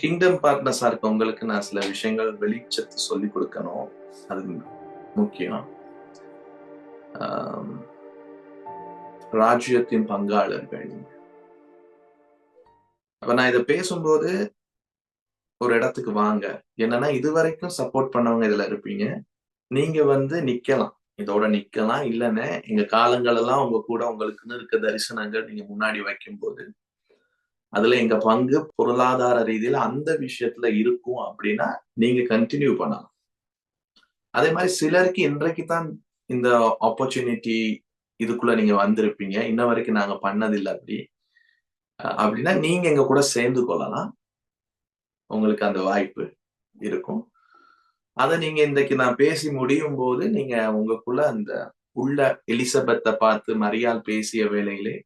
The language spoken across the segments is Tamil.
கிங்டம் பார்ட்னர்ஸா இருக்க உங்களுக்கு நான் சில விஷயங்கள் வெளிச்சத்து சொல்லி கொடுக்கணும். அது முக்கியம். ராஜ்யத்தின் பங்காளர்கள். அப்ப நான் இதை பேசும்போது ஒரு இடத்துக்கு வாங்க. என்னன்னா இது வரைக்கும் சப்போர்ட் பண்ணவங்க இதுல இருப்பீங்க. நீங்க வந்து நிக்கலாம். இதோட நிக்கலாம் இல்லைன்னு எங்க காலங்கள் எல்லாம் உங்க கூட உங்களுக்குன்னு இருக்க தரிசனங்கள் நீங்க முன்னாடி வைக்கும்போது அதுல எங்க பங்கு பொருளாதார ரீதியில அந்த விஷயத்துல இருக்கும் அப்படின்னா நீங்க கண்டினியூ பண்ணலாம். அதே மாதிரி சிலருக்கு இன்றைக்கு தான் இந்த ஆப்பர்ச்சுனிட்டி இதுக்குள்ள நீங்க வந்திருப்பீங்க. இன்ன வரைக்கும் நாங்க பண்ணதில்லை அப்படி. அப்படின்னா நீங்க எங்க கூட சேர்ந்து கொள்ளலாம். உங்களுக்கு அந்த வாய்ப்பு இருக்கும். அதை நீங்க இன்றைக்கு நான் பேசி முடியும் போது நீங்க உங்களுக்குள்ள அந்த உள்ள எலிசபெத்தை பார்த்து மரியாள் பேசிய வேலையிலே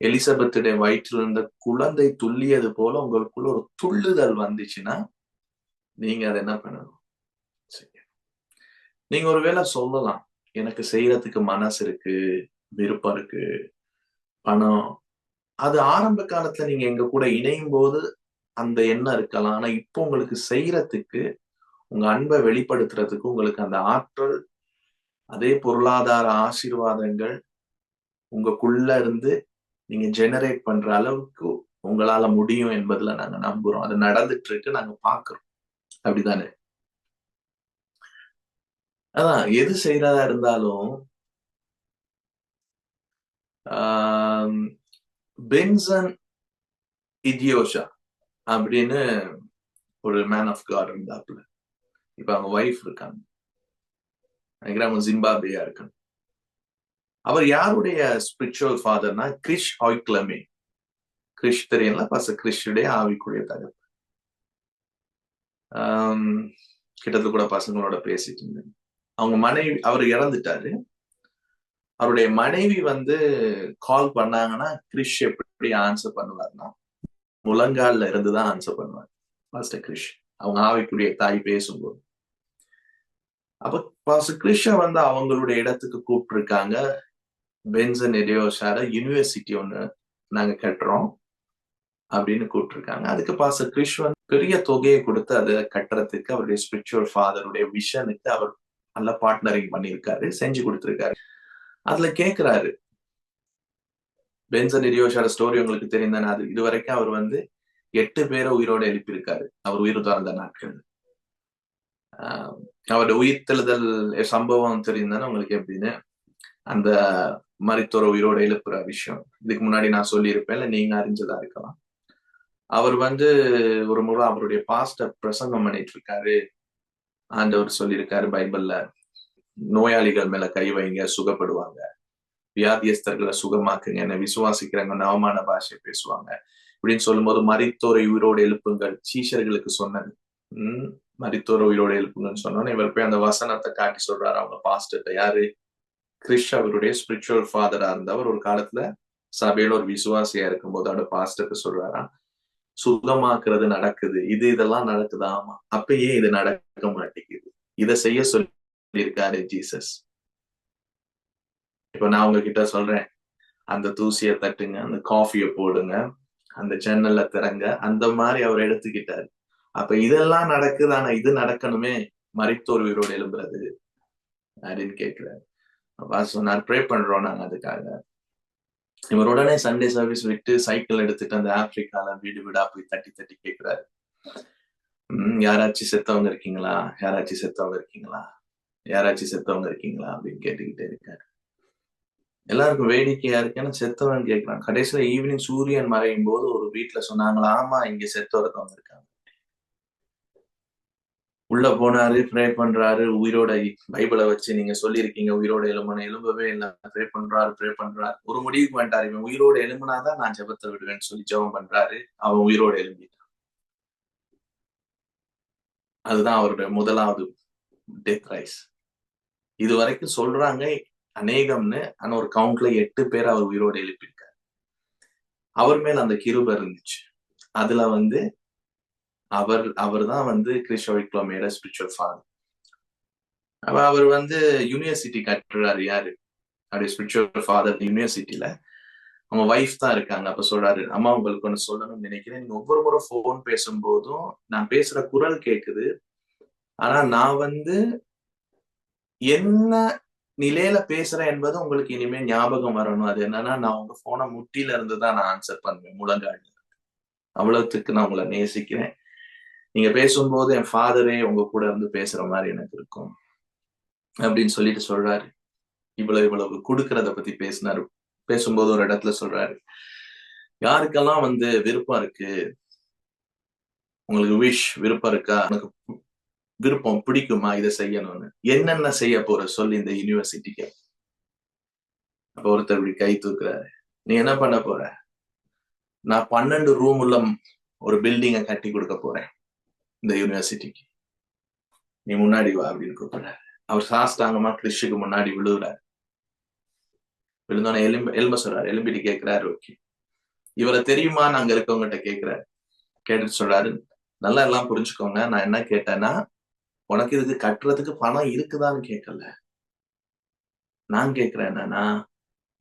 எலிசபெத்துடைய வயிற்றில் இருந்த குழந்தை துள்ளியது போல உங்களுக்குள்ள ஒரு துள்ளுதல் வந்துச்சுன்னா நீங்க அதை என்ன பண்ணணும்? சரி. நீங்க ஒருவேளை சொல்லலாம் எனக்கு செய்யறதுக்கு மனசு இருக்கு விருப்பம் இருக்கு பணம். அது ஆரம்ப காலத்துல நீங்க எங்க கூட இணையும் போது அந்த எண்ணம் இருக்கலாம். ஆனா இப்போ உங்களுக்கு செய்யறதுக்கு உங்க அன்பை வெளிப்படுத்துறதுக்கு உங்களுக்கு அந்த ஆற்றல் அதே பொருளாதார ஆசீர்வாதங்கள் உங்களுக்குள்ள இருந்து நீங்க ஜெனரேட் பண்ற அளவுக்கு உங்களால முடியும் என்பதுல நாங்க நம்புறோம். அது நடந்துட்டு இருக்கு நாங்க பாக்குறோம். அப்படிதானே? அதான் எது செய்யறதா இருந்தாலும் பென்சன் இதியோஷா அப்படின்னு ஒரு மேன் ஆஃப் காட் இருந்தாப்புல. இப்ப அவங்க ஒய்ஃப் இருக்காங்க. நினைக்கிறேன் அவங்க ஜிம்பாபேயா இருக்காங்க அவர் யாருடைய ஸ்பிரிச்சுவல் ஃபாதர்னா கிரிஷ் ஆய்க்லமே கிரிஷ் தெரியல பச கிறிஷுடைய ஆவிக்குரிய தகவல் ஆம், கிட்டத்தட்ட கூட பசங்களோட பேசிட்டு இருந்தேன். அவங்க மனைவி அவர் இறந்துட்டாரு. அவருடைய மனைவி வந்து கால் பண்ணாங்கன்னா கிரிஷ் எப்படி ஆன்சர் பண்ணுவார்னா முழங்கால்ல இருந்துதான் ஆன்சர் பண்ணுவார். பாஸ்டர் கிரிஷ் அவங்க ஆவிக்குரிய தாய் பேசும்போது. அப்ப பாஸ்டர் கிரிஷ வந்து அவங்களுடைய இடத்துக்கு கூப்பிட்டுருக்காங்க. பென்சன் எடியோஷார யூனிவர்சிட்டி ஒன்று நாங்க கட்டுறோம் அப்படின்னு கூப்பிட்டுருக்காங்க. அதுக்கு பாச கிரிஷ் வந்து பெரிய தொகையை கொடுத்து அதை கட்டுறதுக்கு அவருடைய ஸ்பிரிச்சுவல் ஃபாதருடைய விஷனுக்கு அவர் நல்ல பார்ட்னரிங் பண்ணியிருக்காரு செஞ்சு கொடுத்திருக்காரு. அதுல கேக்குறாரு. பென்சன் எரியோஷார ஸ்டோரி உங்களுக்கு தெரிந்தானே அது இது வரைக்கும் அவர் வந்து எட்டு பேரை உயிரோட எழுப்பியிருக்காரு அவர் உயிர் தாழ்ந்த நாட்கள். ஆஹ் அவருடைய உயிர்த்தெழுதல் சம்பவம் தெரிந்தானே உங்களுக்கு எப்படின்னு? அந்த மருத்துவ உயிரோட எழுப்புற விஷயம். இதுக்கு முன்னாடி நான் சொல்லியிருப்பேன் இல்ல நீங்க அறிஞ்சதா இருக்கலாம். அவர் வந்து ஒரு முறை அவருடைய பாஸ்ட பிரசங்கம் பண்ணிட்டு இருக்காரு ஆண்டவர் சொல்லியிருக்காரு பைபிள்ல நோயாளிகள் மேல கை வைங்க சுகப்படுவாங்க. வியாதியஸ்தர்களை சுகமாக்குங்க என்ன விசுவாசிக்கிறவங்க நவமான பாஷை பேசுவாங்க. இப்படின்னு சொல்லும்போது மரித்தோரை உயிரோடு எழுப்புங்கள். சீஷர்களுக்கு சொன்னது. உம் மரித்தோரை உயிரோடு எழுப்புங்கன்னு சொன்னோன்னு இவர் போய் அந்த வசனத்தை காட்டி சொல்றாரு. அவங்க பாஸ்டர் யாரு? கிறிஷ் அவருடைய ஸ்பிரிச்சுவல் ஃபாதரா இருந்தவர். ஒரு காலத்துல சபையில ஒரு விசுவாசியா இருக்கும்போது அவரோட பாஸ்டருக்கு சொல்றாராம் சுகமாக்குறது நடக்குது. இது இதெல்லாம் நடக்குது ஆமா அப்ப ஏன் இது நடக்க மாட்டேங்குது. இதை செய்ய சொல்லியிருக்காரு ஜீசஸ். இப்ப நான் உங்ககிட்ட சொல்றேன். அந்த தூசிய தட்டுங்க அந்த காஃபிய போடுங்க அந்த ஜன்னல்ல திறங்க அந்த மாதிரி அவர் எடுத்துக்கிட்டாரு. அப்ப இதெல்லாம் நடக்குது ஆனா இது நடக்கணுமே. மரித்தோர் எழும்புறது. அப்படின்னு கேட்கிறாரு சொன்னார் ப்ரே பண்றோம் நாங்க அதுக்காக. இவர் உடனே சண்டே சர்வீஸ் விட்டு சைக்கிள் எடுத்துட்டு அந்த ஆப்பிரிக்கால வீடு வீடா போய் தட்டி தட்டி கேட்கிறாரு உம் யாராச்சும் செத்தவங்க இருக்கீங்களா? யாராச்சும் செத்தவங்க இருக்கீங்களா? யாராச்சும் செத்தவங்க இருக்கீங்களா? அப்படின்னு கேட்டுக்கிட்டே இருக்காரு. எல்லாருக்கும் வேடிக்கையா இருக்கு. செத்தவன் கேட்கிறான் கடைசியில ஈவினிங் சூரியன் மறையும் போது ஒரு வீட்டுல சொன்னாங்களா ஆமா இங்க செத்த ஒருத்தவங்க இருக்காங்க. உள்ள போனாரு ப்ரே பண்றாரு உயிரோட பைபிளை வச்சு நீங்க சொல்லியிருக்கீங்க உயிரோட எலும்பன எலும்பவே இல்லை. ப்ரே பண்றாரு ப்ரே பண்றாரு. ஒரு முடிவுக்கு வந்துட்டாரு. இவன் உயிரோட எலும்புனாதான் நான் ஜபத்தை விடுவேன்னு சொல்லி ஜெபம் பண்றாரு. அவன் உயிரோட எலும்பிட்டான் அதுதான் அவருடைய முதலாவது டெத் ரைஸ் இது வரைக்கும் சொல்றாங்க அநேகம்னு ஆனா ஒரு கவுண்ட்ல எட்டு பேர் அவர் உயிரோட எழுப்பியிருக்காரு. அவர் மேல அந்த கிருப இருந்துச்சு. அதுல வந்து அவர் அவர் தான் வந்து கிறிஸ்டோவிக்லோமேட ஸ்பிரிச்சுவல் ஃபாதர் அப்ப அவர் வந்து யூனிவர்சிட்டி கட்டுறாரு யாரு? அவருடைய ஸ்பிரிச்சுவல் ஃபாதர் யூனிவர்சிட்டியில அவங்க ஒய்ஃப் தான் இருக்காங்க. அப்ப சொல்றாரு அம்மா உங்களுக்கு ஒன்று சொல்லணும்னு நினைக்கிறேன். நீங்க ஒவ்வொரு முறை ஃபோன் பேசும்போதும் நான் பேசுற குரல் கேட்குது ஆனா நான் வந்து என்ன நிலையில பேசுறேன் என்பது உங்களுக்கு இனிமே ஞாபகம் வரணும். அது என்னன்னா நான் உங்க போனை முட்டில இருந்து தான் நான் ஆன்சர் பண்ணுவேன். முழங்காடு அவ்வளவுத்துக்கு நான் உங்களை நேசிக்கிறேன். நீங்க பேசும்போது என் ஃபாதரே உங்க கூட இருந்து பேசுற மாதிரி எனக்கு இருக்கும். அப்படின்னு சொல்லிட்டு சொல்றாரு. இவ்வளவு இவ்வளவு கொடுக்கறத பத்தி பேசினாரு. பேசும்போது ஒரு இடத்துல சொல்றாரு. யாருக்கெல்லாம் வந்து விருப்பம் இருக்கு? உங்களுக்கு விஷ் விருப்பம் இருக்கா? எனக்கு விருப்பம் பிடிக்குமா? இதை செய்யணும்னு. என்னென்ன செய்ய போற? சொல்லி இந்த யூனிவர்சிட்டிக்கு அப்ப ஒருத்தர் இப்படி கை தூக்குறாரு. நீ என்ன பண்ண போற? நான் பன்னெண்டு ரூம் உள்ள ஒரு பில்டிங்கை கட்டி கொடுக்க போறேன். இந்த யூனிவர்சிட்டிக்கு நீ முன்னாடி வா அப்படின்னு கூப்பிடுறாரு. அவர் சாஸ்தாங்கமா கிறிஷுக்கு முன்னாடி விழுகுறாரு. விழுந்தோன்னே எலும்பு எலும்ப சொல்றாரு. எலும்பிட்டு கேட்கிறாரு ஓகே. இவரை தெரியுமான்னு அங்க இருக்கவங்ககிட்ட கேட்கிறாரு கேட்டுட்டு சொல்றாரு. நல்லா எல்லாம் புரிஞ்சுக்கோங்க. நான் என்ன கேட்டேன்னா உனக்கு இதுக்கு கட்டுறதுக்கு பணம் இருக்குதான்னு கேட்கல. நான் கேட்கிறேன் என்னன்னா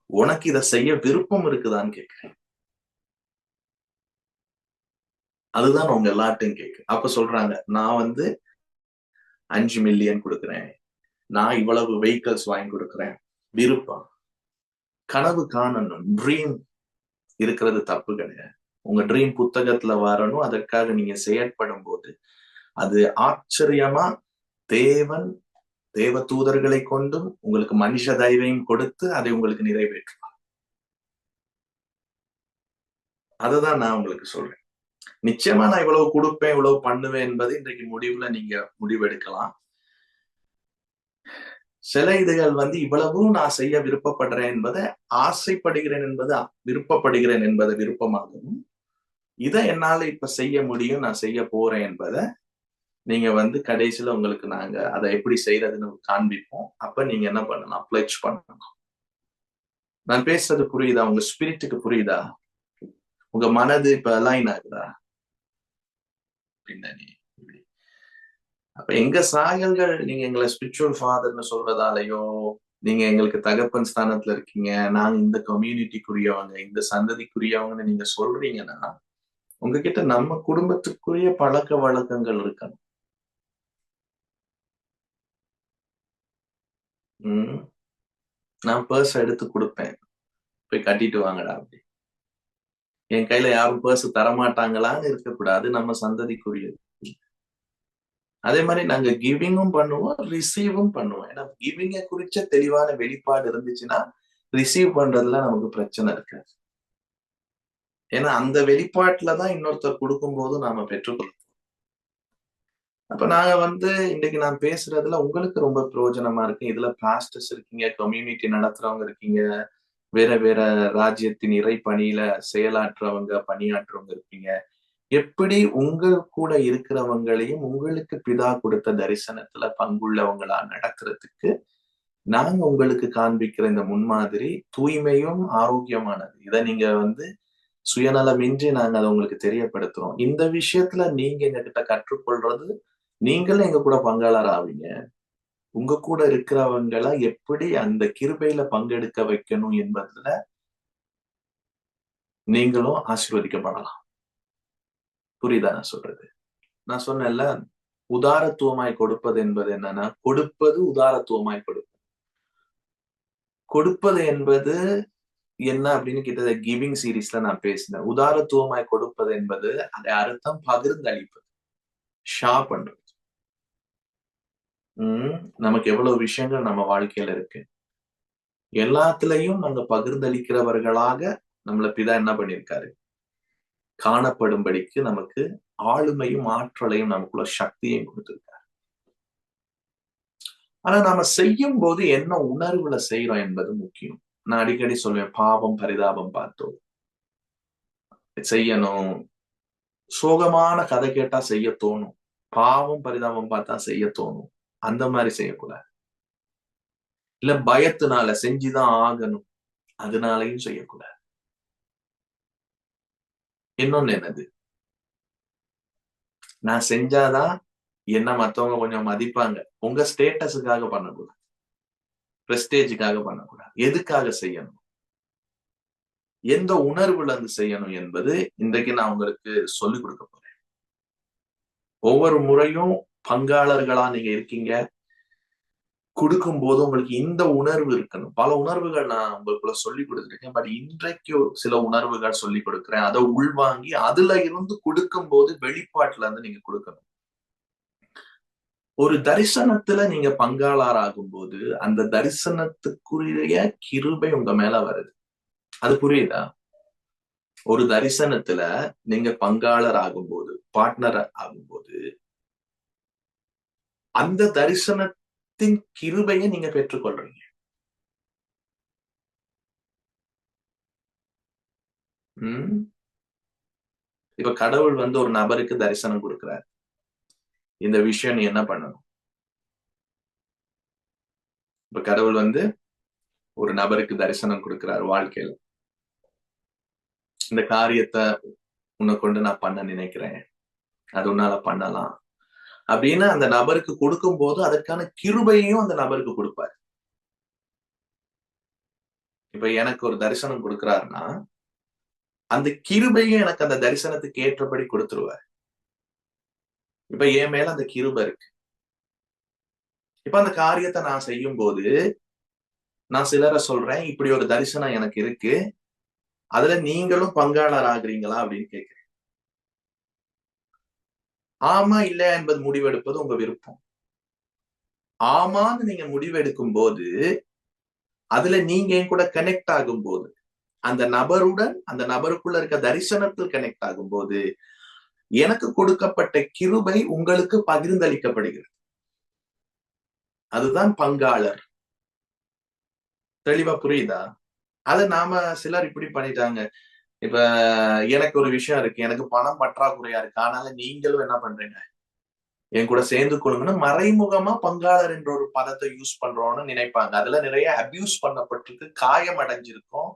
உனக்கு இதை செய்ய விருப்பம் இருக்குதான்னு கேட்கிறேன் அதுதான் உங்க எல்லார்ட்டையும் கேக்கு. அப்ப சொல்றாங்க நான் வந்து அஞ்சு மில்லியன் கொடுக்குறேன். நான் இவ்வளவு வெஹிக்கல்ஸ் வாங்கி கொடுக்குறேன். விருப்பம். கனவு காணணும். ட்ரீம் இருக்கிறது தப்பு கிடையாது. உங்க ட்ரீம் புத்தகத்துல வரணும். அதற்காக நீங்க செயற்படும் போது அது ஆச்சரியமா தேவன் தேவ தூதர்களை கொண்டும் உங்களுக்கு மனுஷ தைரியம் கொடுத்து அதை உங்களுக்கு நிறைவேற்றுவார். அததான் நான் உங்களுக்கு சொல்றேன். நிச்சயமா நான் இவ்வளவு கொடுப்பேன் இவ்வளவு பண்ணுவேன் என்பது இன்றைக்கு முடிவுல நீங்க முடிவெடுக்கலாம். சில இதுகள் வந்து இவ்வளவும் நான் செய்ய விருப்பப்படுறேன் என்பதை ஆசைப்படுகிறேன் என்பது விருப்பப்படுகிறேன் என்பதை விருப்பமாகவும் இதை என்னால இப்ப செய்ய முடியும் நான் செய்ய போறேன் என்பதை நீங்க வந்து கடைசியில உங்களுக்கு நாங்க அதை எப்படி செய்யறதுன்னு காண்பிப்போம். அப்ப நீங்க என்ன பண்ணலாம்? பிளச் பண்ணணும் நான் பேசுறது புரியுதா? உங்க ஸ்பிரிட்டுக்கு புரியுதா? உங்க மனது இப்ப அலைன் ஆகுதா? பின்னணி அப்ப எங்க சாயல்கள் நீங்க எங்களை ஸ்பிரிச்சுவல் ஃபாதர்னு சொல்றதாலயோ நீங்க எங்களுக்கு தகப்பன் ஸ்தானத்துல இருக்கீங்க நாங்க இந்த கம்யூனிட்டிக்குரியவங்க இந்த சந்ததிக்குரியவங்கன்னு நீங்க சொல்றீங்கன்னா உங்ககிட்ட நம்ம குடும்பத்துக்குரிய பழக்க வழக்கங்கள் இருக்கணும். உம் நான் பர்ஸ் எடுத்து கொடுப்பேன். போய் கட்டிட்டு வாங்கடா அப்படி. என் கையில யாரும் பர்ஸ் தரமாட்டாங்களான்னு இருக்கக்கூடாது. நம்ம சந்ததிக்குரியது அதே மாதிரி நாங்க கிவிங்கும் பண்ணுவோம் ரிசீவும் பண்ணுவோம். ஏன்னா கிவிங்க குறிச்ச தெளிவான வெளிப்பாடு இருந்துச்சுன்னா ரிசீவ் பண்றதுல நமக்கு பிரச்சனை இருக்காது. ஏன்னா அந்த வெளிப்பாட்டுலதான் இன்னொருத்தர் கொடுக்கும் போது நாம பெற்றுக்கொள்வோம். அப்ப நாங்க வந்து இன்னைக்கு நான் பேசுறதுல உங்களுக்கு ரொம்ப பிரயோஜனமா இருக்கு. இதுல பாஸ்டர்ஸ் இருக்கீங்க கம்யூனிட்டி நடத்துறவங்க இருக்கீங்க வேற வேற ராஜ்யத்தின் இறை பணியில செயலாற்றவங்க பணியாற்றுறவங்க இருப்பீங்க எப்படி உங்கள் கூட இருக்கிறவங்களையும் உங்களுக்கு பிதா கொடுத்த தரிசனத்துல பங்குள்ளவங்களா நடக்கிறதுக்கு நாங்க உங்களுக்கு காண்பிக்கிற இந்த முன்மாதிரி தூய்மையும் ஆரோக்கியமானது. இதை நீங்க வந்து சுயநலமின்றி நாங்க அதை உங்களுக்கு தெரியப்படுத்துறோம். இந்த விஷயத்துல நீங்க எங்ககிட்ட கற்றுக்கொள்றது நீங்களும் எங்க கூட பங்காளர் ஆவீங்க உங்க கூட இருக்கிறவங்களை எப்படி அந்த கிருபையில பங்கெடுக்க வைக்கணும் என்பதுல நீங்களும் ஆசீர்வதிக்கப்படலாம். புரியுதா நான் சொல்றது? நான் சொன்னேன்ல உதாரத்துவமாய் கொடுப்பது என்பது என்னன்னா கொடுப்பது உதாரத்துவமாய் கொடுப்பது. கொடுப்பது என்பது என்ன அப்படின்னு கிட்ட கிவிங் சீரீஸ்ல நான் பேசினேன். உதாரத்துவமாய் கொடுப்பது என்பது அதை அர்த்தம் பகிர்ந்தளிப்பது. ஷா பண்றது உம் நமக்கு எவ்வளவு விஷயங்கள் நம்ம வாழ்க்கையில இருக்கு. எல்லாத்துலயும் நாங்க பகிர்ந்தளிக்கிறவர்களாக நம்மள பிதா என்ன பண்ணிருக்காரு? காணப்படும்படிக்கு நமக்கு ஆளுமையும் ஆற்றலையும் நமக்குள்ள சக்தியையும் கொடுத்திருக்காரு. ஆனா நாம செய்யும் போது என்ன உணர்வுல செய்யறோம் என்பது முக்கியம். நான் அடிக்கடி சொல்லுவேன் பாவம் பரிதாபம் பார்த்தோம். செய்யணும். சோகமான கதை கேட்டா செய்ய தோணும். பாவம் பரிதாபம் பார்த்தா செய்ய தோணும். அந்த மாதிரி செய்யக்கூடாது. இல்ல பயத்தினால செஞ்சுதான் ஆகணும். அதனாலையும் செய்யக்கூடாது. இன்னொன்னு என்னது? நான் செஞ்சாதான் என்ன மத்தவங்க கொஞ்சம் மதிப்பாங்க. உங்க ஸ்டேட்டஸுக்காக பண்ணக்கூடாது. பிரஸ்டேஜுக்காக பண்ணக்கூடாது. எதுக்காக செய்யணும்? எந்த உணர்வுல இருந்து செய்யணும் என்பது இன்றைக்கு நான் உங்களுக்கு சொல்லிக் கொடுக்க போறேன். ஒவ்வொரு முறையும் பங்காளர்களா நீங்க இருக்கீங்க. கொடுக்கும் போது உங்களுக்கு இந்த உணர்வு இருக்கணும். பல உணர்வுகள் நான் உங்களுக்குள்ள சொல்லி கொடுத்துருக்கேன். பட் இன்றைக்கு சில உணர்வுகள் சொல்லி கொடுக்குறேன். அதை உள்வாங்கி அதுல இருந்து கொடுக்கும் போது வெளிப்பாட்டுல இருந்து நீங்க கொடுக்கணும். ஒரு தரிசனத்துல நீங்க பங்காளர் ஆகும்போது அந்த தரிசனத்துக்குரிய கிருபை உங்க மேல வருது. அது புரியுதா? ஒரு தரிசனத்துல நீங்க பங்காளர் ஆகும்போது பார்ட்னர் ஆகும்போது அந்த தரிசனத்தின் கிருபையை நீங்க பெற்றுக்கொள்றீங்க. உம் இப்ப கடவுள் வந்து ஒரு நபருக்கு தரிசனம் கொடுக்கிறார். இந்த விஷயம் நீ என்ன பண்ணணும்? இப்ப கடவுள் வந்து ஒரு நபருக்கு தரிசனம் கொடுக்கிறார் வாழ்க்கையில. இந்த காரியத்தை உன்னை கொண்டு நான் பண்ண நினைக்கிறேன். அது உன்னால பண்ணலாம். அப்படின்னு அந்த நபருக்கு கொடுக்கும் போது அதற்கான கிருபையும் அந்த நபருக்கு கொடுப்பாரு. இப்ப எனக்கு ஒரு தரிசனம் கொடுக்கிறாருன்னா அந்த கிருபையும் எனக்கு அந்த தரிசனத்துக்கு ஏற்றபடி கொடுத்துருவார். இப்ப என் மேல அந்த கிருபை இருக்கு. இப்ப அந்த காரியத்தை நான் செய்யும் போது நான் சிலரை சொல்றேன் இப்படி ஒரு தரிசனம் எனக்கு இருக்கு. அதுல நீங்களும் பங்காளர் ஆகுறீங்களா அப்படின்னு கேட்கிறேன் ஆமா இல்ல என்பது முடிவெடுப்பது உங்க விருப்பம். ஆமான்னு நீங்க முடிவெடுக்கும் போது அதுல நீங்க என் கூட கனெக்ட் ஆகும் போது அந்த நபருடன் அந்த நபருக்குள்ள இருக்க தரிசனத்தில் கனெக்ட் ஆகும் போது எனக்கு கொடுக்கப்பட்ட கிருபை உங்களுக்கு பகிர்ந்தளிக்கப்படுகிறது. அதுதான் பங்காளர். தெளிவா புரியுதா? அதை நாம சிலர் இப்படி பண்ணிட்டாங்க. இப்ப எனக்கு ஒரு விஷயம் இருக்கு. எனக்கு பணம் பற்றாக்குறையா இருக்கு. ஆனால நீங்களும் என்ன பண்றீங்க? என் கூட சேர்ந்து கொள்ளுங்கன்னு மறைமுகமா பங்காளர் என்ற ஒரு பதத்தை யூஸ் பண்றோம்னு நினைப்பாங்க. அதுல நிறைய அபியூஸ் பண்ணப்பட்டிருக்கு. காயம் அடைஞ்சிருக்கும்.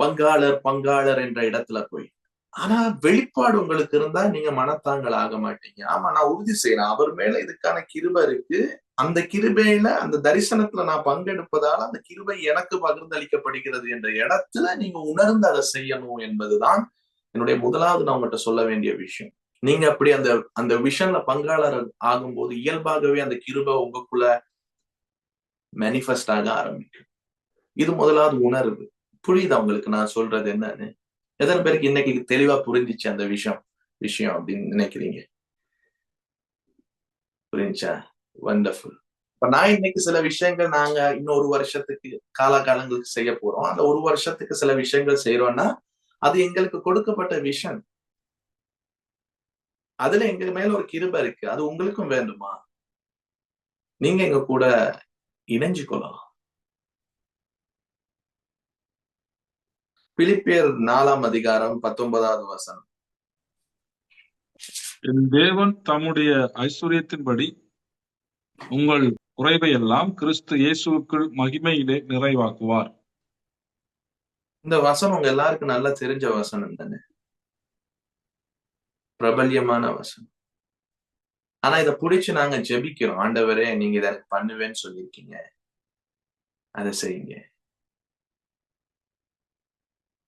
பங்காளர் பங்காளர் என்ற இடத்துல போய். ஆனா வெளிப்பாடு உங்களுக்கு இருந்தா நீங்க மனத்தாங்கள் ஆக மாட்டீங்க. ஆமா நான் உறுதி செய்யறேன் அவர் மேல இதுக்கான கிருப இருக்கு. அந்த கிருபையில அந்த தரிசனத்துல நான் பங்கெடுப்பதால அந்த கிருபை எனக்கு பகிர்ந்தளிக்கப்படுகிறது என்ற இடத்துல நீங்க உணர்ந்து அதை செய்யணும் என்பதுதான் என்னுடைய முதலாவது நான் உங்கள்கிட்ட சொல்ல வேண்டிய விஷயம். நீங்க அப்படி அந்த அந்த விஷன்ல பங்காளர் ஆகும்போது இயல்பாகவே அந்த கிருபை உங்களுக்குள்ள மேனிஃபெஸ்ட் ஆக ஆரம்பிக்கும். இது முதலாவது உணர்வு. புரியுது உங்களுக்கு நான் சொல்றது என்னன்னு? எத்தனை பேருக்கு இன்னைக்கு தெளிவா புரிஞ்சிச்சு அந்த விஷயம் விஷயம் அப்படின்னு நினைக்கிறீங்க? புரிஞ்சா? வண்டர்ஃபுல் இப்ப நான் இன்னைக்கு சில விஷயங்கள் நாங்க இன்னொரு வருஷத்துக்கு காலகாலங்களுக்கு செய்ய போறோம். அந்த ஒரு வருஷத்துக்கு சில விஷயங்கள் செய்யறோம்னா அது எங்களுக்கு கொடுக்கப்பட்ட விஷன் அதுல எங்க மேல ஒரு கிருப இருக்கு. அது உங்களுக்கும் வேண்டுமா? நீங்க எங்க கூட இணைஞ்சு கொள்ளலாம். பிலிப்பியர் நாலாம் அதிகாரம் பத்தொன்பதாவது வசனம். என் தேவன் தம்முடைய ஐஸ்வர்யத்தின்படி உங்கள் குறைவை எல்லாம் கிறிஸ்து இயேசுவுக்குள் மகிமையிலே நிறைவாக்குவார். இந்த வசனம் உங்க எல்லாருக்கும் நல்லா தெரிஞ்ச வசனம் தானே? பிரபல்யமான வசனம். ஆனா இதை புடிச்சு நாங்க ஜெபிக்கிறோம். ஆண்டவரே நீங்க இதை எனக்கு பண்ணுவேன்னு சொல்லியிருக்கீங்க. அதை செய்யுங்க.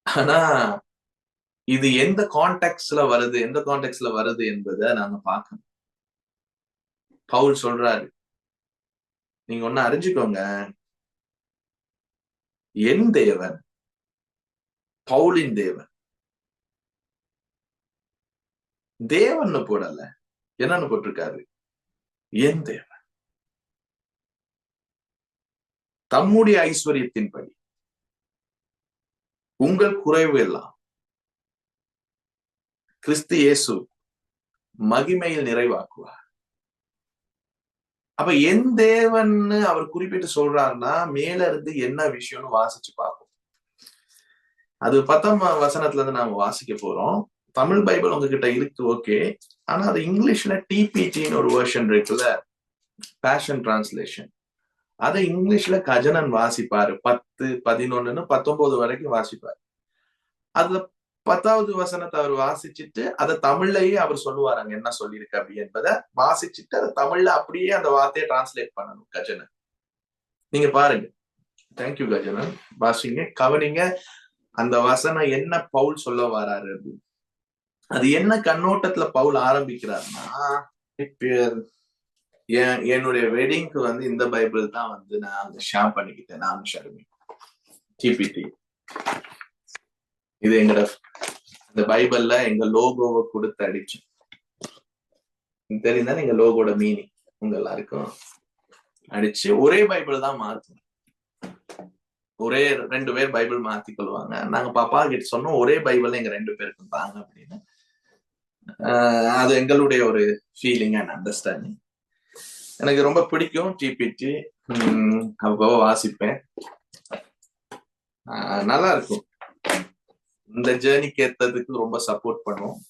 ஆனா இது எந்த கான்டெக்ட்ல வருது? எந்த கான்டெக்ட்ல வருது என்பதை நாங்க பார்க்கணும். பவுல் சொல்றாரு நீங்க ஒன்னு அறிஞ்சுக்கோங்க. என் தேவன் பவுலின் தேவன். தேவன் போடல என்னன்னு போட்டிருக்காரு? என் தேவன். தம்முடைய ஐஸ்வர்யத்தின்படி உங்கள் குறைவு எல்லாம் கிறிஸ்து இயேசு மகிமையில் நிறைவாக்குவார். அப்ப என் தேவன்னு அவர் குறிப்பிட்டு சொல்றாருன்னா மேல இருந்து என்ன விஷயம்னு வாசிச்சு பார்ப்போம். அது பத்தாம் வசனத்துல இருந்து நாம வாசிக்க போறோம். தமிழ் பைபிள் உங்ககிட்ட இருக்கு ஓகே. ஆனா அது இங்கிலீஷ்ல டிபிடின்னு ஒரு வேர்ஷன் இருக்குல்ல பேஷன் டிரான்ஸ்லேஷன் அதை இங்கிலீஷ்ல கஜனன் வாசிப்பாரு. பத்து பதினொன்னுன்னு பத்தொன்பது வரைக்கும் வாசிப்பாரு. அதுல பத்தாவது வசனத்தை அவர் வாசிச்சுட்டு அதை தமிழ்லயே அவர் சொல்லுவார் அங்க என்ன சொல்லியிருக்கு அப்படி என்பதை வாசிச்சுட்டு அதை தமிழ்ல அப்படியே அந்த வார்த்தையை டிரான்ஸ்லேட் பண்ணணும் கஜனன் நீங்க பாருங்க. தேங்க்யூ கஜனன் வாசிங்க கவனிங்க. அந்த வசனம் என்ன பவுல் சொல்ல வராரு அப்படின்னு. அது என்ன கண்ணோட்டத்துல பவுல் ஆரம்பிக்கிறாருன்னா இப்ப என் என்னுடைய வெட்டிங்க்கு வந்து இந்த பைபிள் தான் வந்து நான் அந்த ஷேர் பண்ணிக்கிட்டேன் நான் ஷர்மி டிபிடி இது எங்கட இந்த பைபிள்ல எங்க லோகோவை கொடுத்து அடிச்சோம். உங்களுக்கு எங்க லோகோட மீனிங் உங்க எல்லாருக்கும் அடிச்சு ஒரே பைபிள் தான் மாத்தணும். ஒரே ரெண்டு பேர் பைபிள் மாத்தி கொள்வாங்க. நாங்க பாப்பா கிட்ட சொன்னோம் ஒரே பைபிள் எங்க ரெண்டு பேருக்கும் தாங்க அப்படின்னு. அது எங்களுடைய ஒரு ஃபீலிங் அண்ட் அண்டர்ஸ்டாண்டிங் எனக்கு ரொம்ப பிடிக்கும் டிபிடி அப்போ வாசிப்பேன். நல்லா இருக்கும். இந்த ஜேர்னிக்கு ஏத்ததுக்கு ரொம்ப சப்போர்ட் பண்ணும்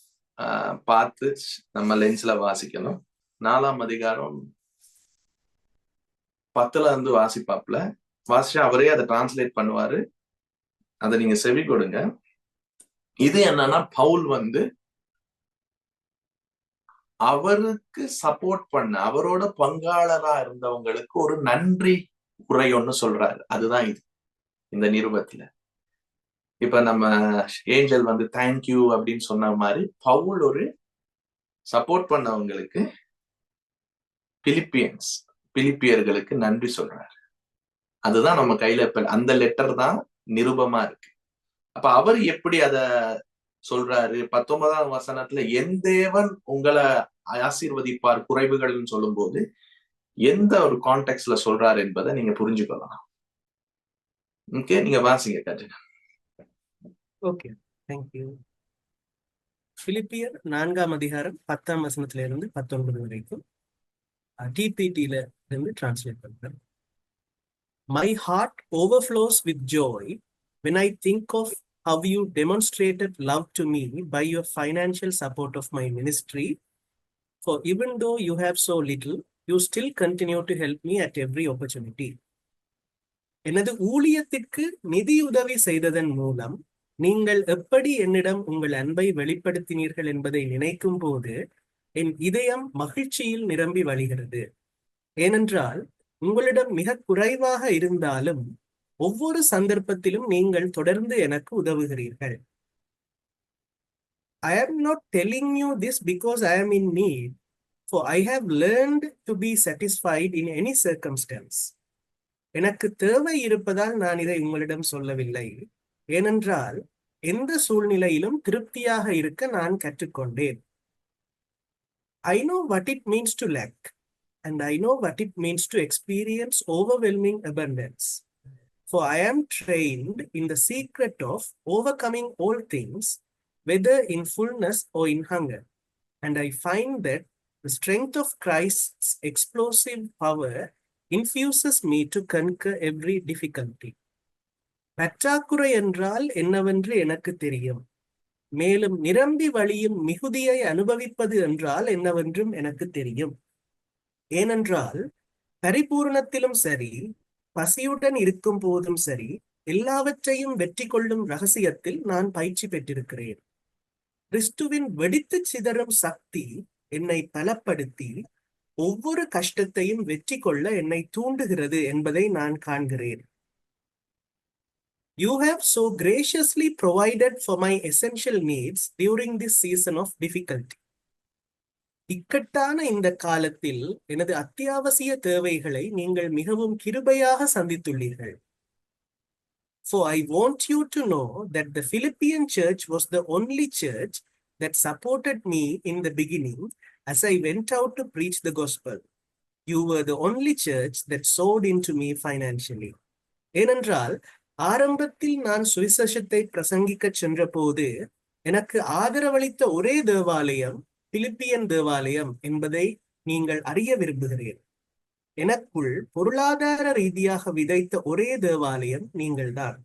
ஆஹ் பார்த்து நம்ம லென்ஸ்ல வாசிக்கணும். நாலாம் அதிகாரம் பத்துல இருந்து வாசிப்பாப்ல வாசிச்சு அவரே அதை டிரான்ஸ்லேட் பண்ணுவாரு. அதை நீங்க செவி கொடுங்க. இது என்னன்னா பவுல் வந்து அவருக்கு சப்போர்ட் பண்ண அவரோட பங்காளரா இருந்தவங்களுக்கு ஒரு நன்றி உரை ஒண்ணு சொல்றாரு. அதுதான் இது. இந்த நிருபத்துல. இப்ப நம்ம ஏஞ்சல் வந்து தேங்க்யூ அப்படின்னு சொன்ன மாதிரி பவுல் ஒரு சப்போர்ட் பண்ணவங்களுக்கு பிலிப்பியன்ஸ் பிலிப்பியர்களுக்கு நன்றி சொல்றாரு. அதுதான் நம்ம கையில இப்ப அந்த லெட்டர் தான் நிருபமா இருக்கு. அப்ப அவர் எப்படி அத சொல்றாரு? பத்தொன்பதாம் வசனத்துல என் தேவன் உங்களை ஆசீர்வதிப்பார் குறைவுகள்னு சொல்லும்போது எந்த ஒரு கான்டெக்ட்ல சொல்றாரு என்பதை நீங்க புரிஞ்சுக்கலாம் ஓகே நீங்க வாசிங்க கஜனா ஓகே தேங்க்யூ பிலிப்பியர் நான்காம் அதிகாரம் பத்தாம் வசனத்துல இருந்து பத்தொன்பது வரைக்கும் டிபிடில இருந்து டிரான்ஸ்லேட் பண்றேன் my heart overflows with joy when I think of how you demonstrated love to me by your financial support of my ministry. For even though you have so little, you still continue to help me at every opportunity. எனது ஊழியத்திற்கு நிதியுதவி செய்ததன் மூலம் நீங்கள் எப்படி என்னிடம் உங்கள் அன்பை வெளிப்படுத்தினீர்கள் என்பதை நினைக்கும் போது என் இதயம் மகிழ்ச்சியில் நிரம்பி வழிகிறது. ஏனென்றால் உங்களிடம் மிக குறைவாக இருந்தாலும் ஒவ்வொரு சந்தர்ப்பத்திலும் நீங்கள் தொடர்ந்து எனக்கு உதவுகிறீர்கள். I am not telling you this because I am in need so I have learnt to be satisfied in any circumstance எனக்கு தேவை இருப்பதால் நான் இதை உங்களிடம் சொல்லவில்லை. ஏனென்றால் எந்த சூழ்நிலையிலும் திருப்தியாக இருக்க நான் கற்றுக்கொண்டேன் I know what it means to lack, and I know what it means to experience overwhelming abundance. For I am trained in the secret of overcoming all things, whether in fullness or in hunger. And I find that the strength of Christ's explosive power infuses me to conquer every difficulty. பற்றாக்குறை என்றால் என்னவென்று எனக்கு தெரியும். மேலும் நிரம்பி வழியும் மிகுதியை அனுபவிப்பது என்றால் என்னவென்றும் எனக்கு தெரியும். ஏனென்றால் பரிபூரணத்திலும் சரி பசியுடன் இருக்கும் போதும் சரி எல்லாவற்றையும் வெற்றி கொள்ளும் ரகசியத்தில் நான் பயிற்சி பெற்றிருக்கிறேன். கிறிஸ்துவின் வெடித்து சிதறும் சக்தி என்னை பலப்படுத்தி ஒவ்வொரு கஷ்டத்தையும் வெற்றி கொள்ள என்னை தூண்டுகிறது என்பதை நான் காண்கிறேன். You have so graciously provided for my essential needs during this season of difficulty. இக்கட்டான இந்த காலத்தில் எனது அத்தியாவசிய தேவைகளை நீங்கள் மிகவும் கிருபையாக சந்தித்துள்ளீர்கள் For I want you to know that the Philippian church was the only church that supported me in the beginning as I went out to preach the gospel. You were the only church that sowed into me financially. ஏனென்றால் ஆரம்பத்தில் நான் சுவிசேஷத்தை பிரசங்கிக்கச் சென்றபோது எனக்கு ஆதரவளித்த ஒரே தேவாலயம் பிலிப்பியன் தேவாலயம் என்பதை நீங்கள் அறிய விரும்புகிறேன். எனக்குள் பொருளாதார ரீதியாக விதைத்த ஒரே தேவாலயம் நீங்கள்தான்.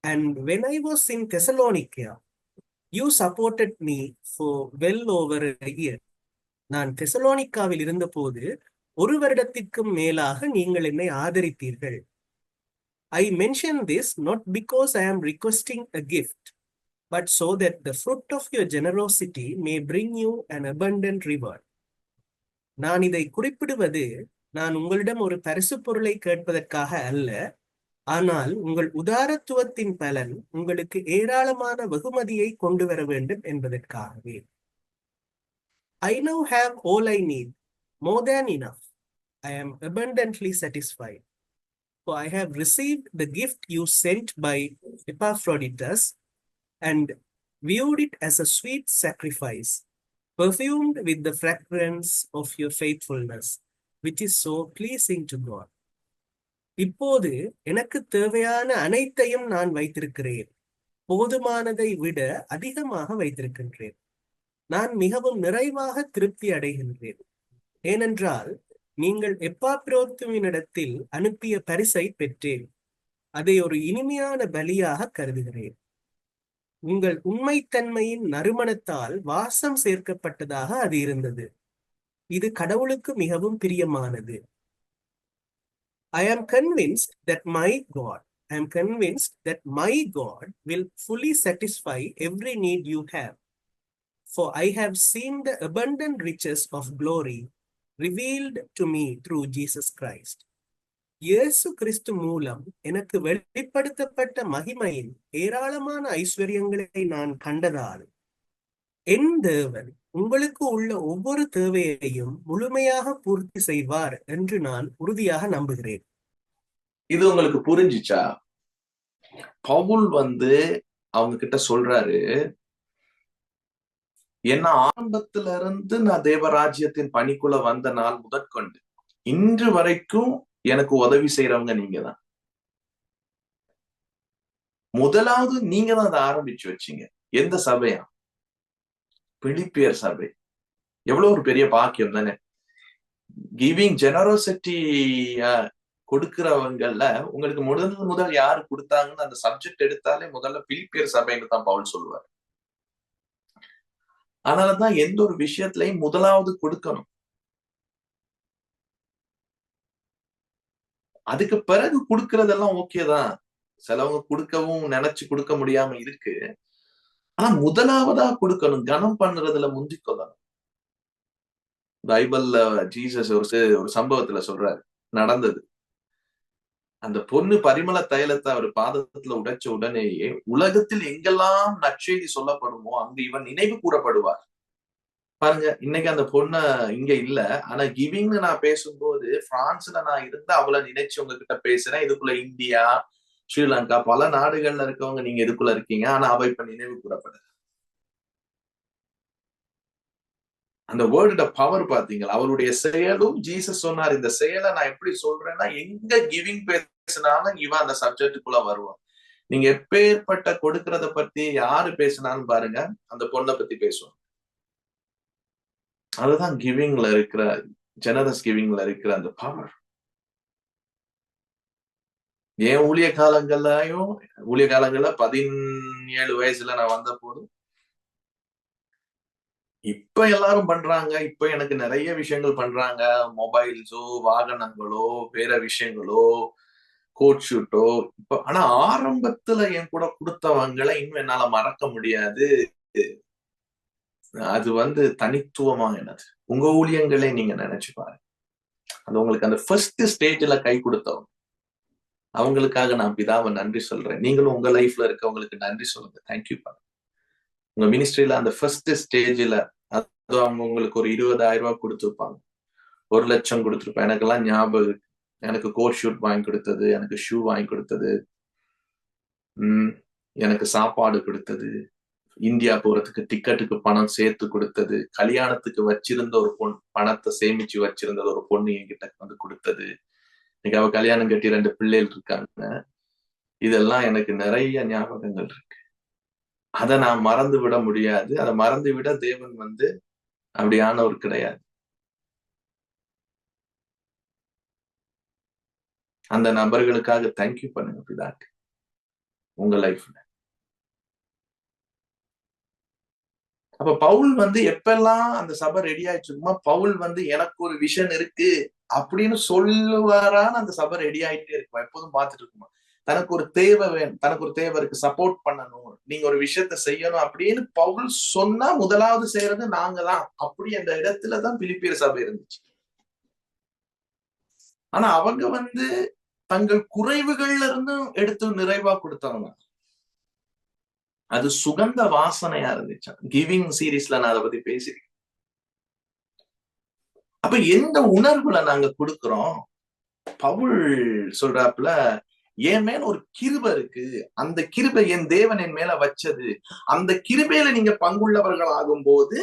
And when I was in Thessalonica you supported me for well over year நான் தெசலோனிக்காவில் இருந்தபோது ஒரு வருடத்திற்கும் மேலாக நீங்கள் என்னை ஆதரித்தீர்கள். I mention this not because I am requesting a gift, but so that the fruit of your generosity may bring you an abundant reward. நான் இதை குறிப்பிடுவது நான் உங்களிடம் ஒரு பரிசு பொருளை கேட்பதற்காக அல்ல ஆனால் உங்கள் உதாரத்துவத்தின் பலன் உங்களுக்கு ஏராளமான வெகுமதியை கொண்டு வர வேண்டும் என்பதற்காகவே I now have all I need, more than enough. I am abundantly satisfied. For I have received the gift you sent by Epaphroditus and viewed it as a sweet sacrifice, perfumed with the fragrance of your faithfulness, which is so pleasing to God. இப்போது எனக்கு தேவையான அனைத்தையும் நான் வைத்திருக்கிறேன் போதுமானதை விட அதிகமாக வைத்திருக்கின்றேன் நான் மிகவும் நிறைவாக திருப்தி அடைகின்றேன் ஏனென்றால் நீங்கள் எப்பாப்ரோத்துவினிடத்தில் அனுப்பிய பரிசை பெற்றேன் அதை ஒரு இனிமையான பலியாக கருதுகிறேன் உங்கள் உண்மைத்தன்மையின் நறுமணத்தால் வாசம் சேர்க்கப்பட்டதாக அது இருந்தது இது கடவுளுக்கு மிகவும் பிரியமானது I am convinced that my God I am convinced that my God will fully satisfy every need you have for I have seen the abundant riches of glory revealed to me through Jesus Christ. இயேசு கிறிஸ்து மூலம் எனக்கு வெளிப்படுத்தப்பட்ட மகிமையின் ஏராளமான ஐஸ்வர்யங்களை நான் கண்டதால் என் தேவன் உங்களுக்கு உள்ள ஒவ்வொரு தேவையையும் முழுமையாக பூர்த்தி செய்வார் என்று நான் உறுதியாக நம்புகிறேன் இது உங்களுக்கு புரிஞ்சுச்சா பவுல் வந்து அவங்க கிட்ட சொல்றாரு என்ன ஆரம்பத்துல இருந்து நான் தேவராஜ்யத்தின் பணிக்குள்ள வந்த நாள் முதற்கொண்டு. இன்று வரைக்கும் எனக்கு உதவி செய்யறவங்க நீங்க தான் முதலாவது நீங்க தான் அதை ஆரம்பிச்சு வச்சீங்க. எந்த சபையா? பிலிப்பியர் சபை. எவ்வளவு ஒரு பெரிய பாக்கியம் தானே. கிவிங் ஜெனரோசிட்டி கொடுக்கிறவங்கல்ல உங்களுக்கு முதல் முதல் யாரு கொடுத்தாங்கன்னு அந்த சப்ஜெக்ட் எடுத்தாலே முதல்ல பிலிப்பியர் சபைன்னு தான் பவுல் சொல்லுவார். அதனாலதான் எந்த ஒரு விஷயத்திலையும் முதலாவது கொடுக்கணும். அதுக்கு பிறகு கொடுக்கறதெல்லாம் ஓகே தான். சிலவங்க கொடுக்கவும் நினைச்சு கொடுக்க முடியாம இருக்கு. ஆனா முதலாவதா கொடுக்கணும். கனம் பண்றதுல முந்திக்கொள்ளணும். பைபிள்ல ஜீசஸ் ஒரு ஒரு சம்பவத்துல சொல்றாரு. நடந்தது. அந்த பொண்ணு பரிமள தைலத்தை அவர் பாதத்துல உடைச்ச உடனேயே உலகத்தில் எங்கெல்லாம் நற்செய்தி சொல்லப்படுமோ அங்கு இவன் நினைவு கூறப்படுவார். பாருங்க இன்னைக்கு அந்த பொண்ண இங்க இல்ல. ஆனா கிவிங்னு நான் பேசும்போது பிரான்ஸ்ல நான் இருந்து அவளை நினைச்சு உங்ககிட்ட பேசுறேன். இதுக்குள்ள இந்தியா ஸ்ரீலங்கா பல நாடுகள்ல இருக்கவங்க நீங்க இதுக்குள்ள இருக்கீங்க. ஆனா அவ இப்ப நினைவு கூறப்படுது அந்த வேர்டோட பவர் பாத்தீங்களா? அவருடைய செயலும் ஜீசஸ் சொன்னார் இந்த செயலை நான் எப்படி சொல்றேன்னா எங்க கிவிங் பேசினாலும் இவன் அந்த சப்ஜெக்டுக்குள்ள வருவான். நீங்க எப்பேற்பட்ட கொடுக்கறத பத்தி யாரு பேசினாலும் பாருங்க அந்த பொண்ணை பத்தி பேசுவாங்க. அதுதான் கிவிங்ல இருக்கிற ஜெனரஸ் கிவிங்ல இருக்கிற அந்த பவர் என் ஊழிய காலங்கள்லயும் ஊழிய காலங்கள்ல பதினேழு வயசுல நான் வந்த போது இப்ப எல்லாரும் பண்றாங்க இப்ப எனக்கு நிறைய விஷயங்கள் பண்றாங்க. மொபைல்ஸோ வாகனங்களோ வேற விஷயங்களோ கோட் ஷூட்டோ இப்ப ஆனா ஆரம்பத்துல என் கூட கொடுத்தவங்களை இன்னும் என்னால மறக்க முடியாது. அது வந்து தனித்துவமானது உங்க ஊழியங்களே நீங்க நினைச்சு பாருங்க. அது உங்களுக்கு அந்த ஃபர்ஸ்ட் ஸ்டேஜ்ல கை கொடுத்தவங்க. அவங்களுக்காக நான் பிதாவை நன்றி சொல்றேன். நீங்களும் உங்க லைஃப்ல இருக்கவங்களுக்கு நன்றி சொல்லுங்க. தேங்க்யூ பாருங்க உங்க மினிஸ்ட்ரியில அந்த ஃபர்ஸ்ட் ஸ்டேஜ்ல அது அவங்க உங்களுக்கு ஒரு இருபதாயிரம் ரூபாய் கொடுத்துருப்பாங்க. ஒரு லட்சம் கொடுத்துருப்பாங்க. எனக்கெல்லாம் ஞாபகம் இருக்கு. எனக்கு கோட் ஷூட் வாங்கி கொடுத்தது எனக்கு ஷூ வாங்கி கொடுத்தது உம் எனக்கு சாப்பாடு கொடுத்தது இந்தியா போறதுக்கு டிக்கெட்டுக்கு பணம் சேர்த்து கொடுத்தது கல்யாணத்துக்கு வச்சிருந்த ஒரு பொண் பணத்தை சேமிச்சு வச்சிருந்தது ஒரு பொண்ணு என்கிட்ட வந்து கொடுத்தது. இன்னைக்கு அவ கல்யாணம் கட்டி ரெண்டு பிள்ளைகள் இருக்காங்க. இதெல்லாம் எனக்கு நிறைய ஞாபகங்கள் இருக்கு. அதை நான் மறந்து விட முடியாது. அதை மறந்து விட தேவன் வந்து அப்படியானவர் கிடையாது. அந்த நபர்களுக்காக தேங்க்யூ பண்ணுங்க பிதாட்டி உங்க லைஃப்ல அப்ப பவுல் வந்து எப்பெல்லாம் அந்த சபை ரெடி ஆயிடுச்சுக்குமா பவுல் வந்து எனக்கு ஒரு விஷன் இருக்கு அப்படின்னு சொல்லுவாரான்னு அந்த சபை ரெடி ஆயிட்டே இருக்குமா. எப்போதும் பார்த்துட்டு இருக்குமா? தனக்கு ஒரு தேவை வேணும் தனக்கு ஒரு தேவை இருக்கு சப்போர்ட் பண்ணணும் நீங்க ஒரு விஷயத்த செய்யணும் அப்படின்னு பவுல் சொன்னா முதலாவது செய்யறது நாங்க தான் அப்படி அந்த இடத்துலதான் பிலிப்பியர் சபை இருந்துச்சு. ஆனா அவங்க வந்து தங்கள் குறைவுகள்ல இருந்தும் எடுத்து நிறைவா கொடுத்தவங்க அது சுகந்த வாசனையா இருந்துச்சு. கிவிங் சீரீஸ்ல நான் அதை பத்தி பேசிருக்கேன் அப்ப எந்த உணர்வுல நாங்க கொடுக்கிறோம்? பவுல் சொல்றாப்புல என் மேல ஒரு கிருப இருக்கு. அந்த கிருபை என் தேவன் என் மேல வச்சது. அந்த கிருபையில நீங்க பங்குள்ளவர்கள் ஆகும்போது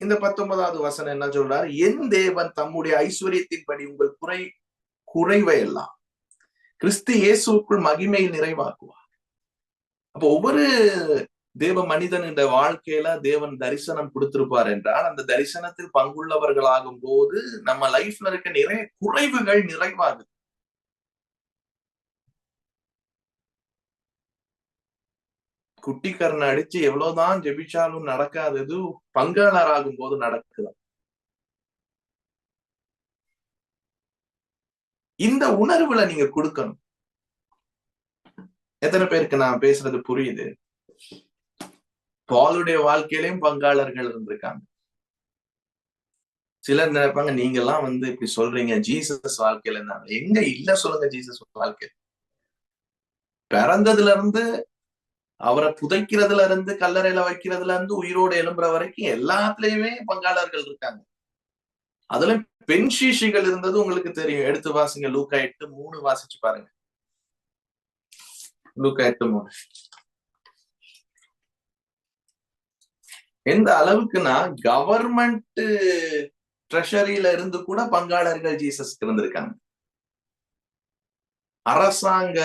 இந்த பத்தொன்பதாவது வசனம் என்ன சொல்றாரு? என் தேவன் தம்முடைய ஐஸ்வர்யத்தின்படி உங்கள் குறை குறைவை எல்லாம் கிறிஸ்து இயேசுக்குள் மகிமையில் நிறைவாக்குவார். அப்போ ஒவ்வொரு தேவ மனிதன் இந்த வாழ்க்கையில தேவன் தரிசனம் கொடுத்திருப்பார் என்றால் அந்த தரிசனத்தில் பங்குள்ளவர்களாகும் போது நம்ம லைஃப்ல இருக்க நிறைய குறைவுகள் நிறைவாகுது. குட்டிக்கரணை அடிச்சு எவ்வளவுதான் ஜெபிச்சாலும் நடக்காதது பங்காளராகும் போது நடக்குது. இந்த உணர்வுல நீங்க கொடுக்கணும். எத்தனை பேருக்கு நான் பேசுறது புரியுது? பாலுடைய வாழ்க்கையிலையும் பங்காளர்கள் இருந்திருக்காங்க. சிலர் நினைப்பாங்க நீங்க எல்லாம் வந்து இப்படி சொல்றீங்க ஜீசஸ் வாழ்க்கையில இருந்தாங்க. எங்க இல்ல சொல்லுங்க ஜீசஸ் வாழ்க்கை. பிறந்ததுல இருந்து அவரை புதைக்கிறதுல இருந்து கல்லறையில வைக்கிறதுல இருந்து உயிரோடு எழும்புற வரைக்கும் எல்லாத்துலயுமே பங்காளர்கள் இருக்காங்க. அதுல பெண் சீஷிகள் இருந்தது உங்களுக்கு தெரியும். எடுத்து வாசிங்க. லூக்கா எட்டு மூணு வாசிச்சு பாருங்க. லூக்கா எட்டு மூணு. எந்த அளவுக்குன்னா கவர்மெண்ட் ட்ரெஷரியில இருந்து கூட பங்காளர்கள் ஜீசஸ்க்கு இருந்திருக்காங்க. அரசாங்க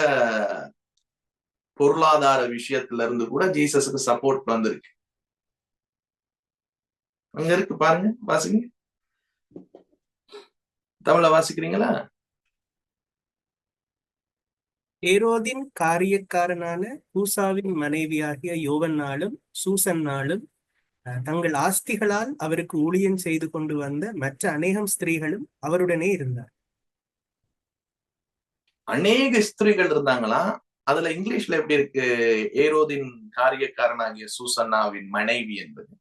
பொருளாதார விஷயத்துல இருந்து கூட ஜீசஸுக்கு சப்போர்ட் வந்திருக்கு. அங்க இருக்கு பாருங்க. வாசிங்க. தமிழ வாசிக்கிறீங்களா? ஏரோதின் காரியக்காரனான பூசாவின் மனைவியாகிய யோவன்னாலும் சூசன்னாலும் தங்கள் ஆஸ்திகளால் அவருக்கு ஊழியம் செய்து கொண்டு வந்த மற்ற அநேகம் ஸ்திரீகளும் அவருடனே இருந்தார். அநேக ஸ்திரீகள் இருந்தாங்களா? அதுல இங்கிலீஷ்ல எப்படி இருக்கு? ஏரோதின் காரியக்காரனாகிய சூசன்னாவின் மனைவி என்பது.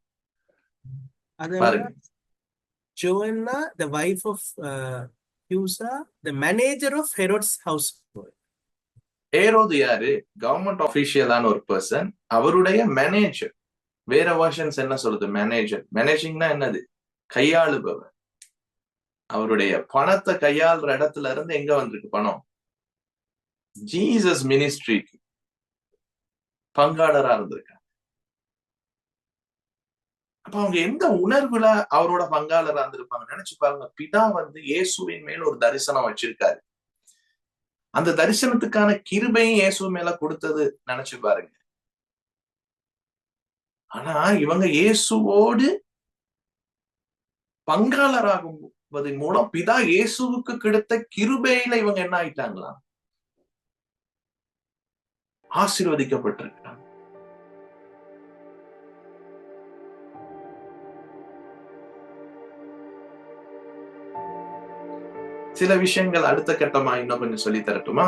அதனால பாருங்க Joanna the wife of Chuza the manager of Herod's house ஏரோது யாரு கவர்மெண்ட் ஆபீஷியலான ஒரு பர்சன் அவருடைய மேனேஜர் வேற வெர்ஷன்ஸ் என்ன சொல்லுது மேனேஜர் மேனேஜிங்னா என்னது? கையாளுபவர். அவருடைய பணத்தை கையாளுற இடத்துல இருந்து எங்க வந்திருக்கு பணம்? ஜீசஸ் மினிஸ்ட்ரிக்கு பங்காளரா இருந்திருக்காங்க அப்ப அவங்க எந்த உணர்வுல அவரோட பங்காளரா இருந்திருப்பாங்க நினைச்சு பாருங்க. பிதா வந்து இயேசுவின் மேல ஒரு தரிசனம் வச்சிருக்காரு. அந்த தரிசனத்துக்கான கிருபையும் இயேசு மேல கொடுத்தது நினைச்சு பாருங்க. ஆனா இவங்க இயேசுவோடு பங்காளராகுவதன் மூலம் பிதா இயேசுவுக்கு கிடைத்த கிருபையில இவங்க என்ன ஆயிட்டாங்களா? ஆசீர்வதிக்கப்பட்டிருக்காங்க சில விஷயங்கள் அடுத்த கட்டமா இன்னும் கொஞ்சம் சொல்லி தரட்டுமா?